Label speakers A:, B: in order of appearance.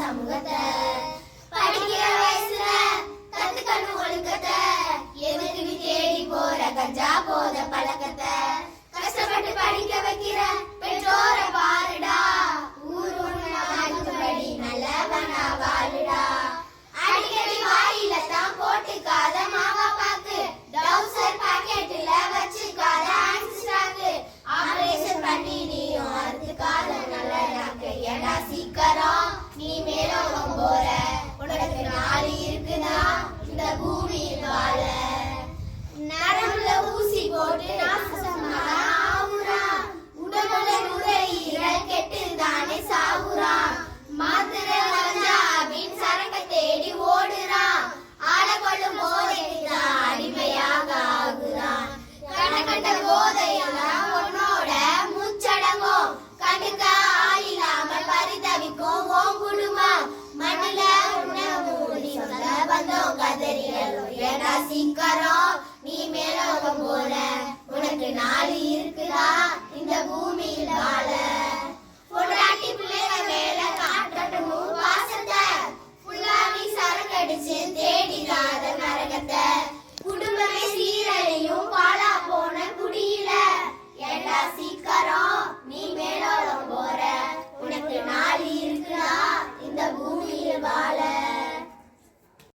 A: സമൂഹത്ത് പഠിക്കുക கதறியலும் சீக்கிரம் நீ மேலோகம் போற உனக்கு நாளி இருக்குதா?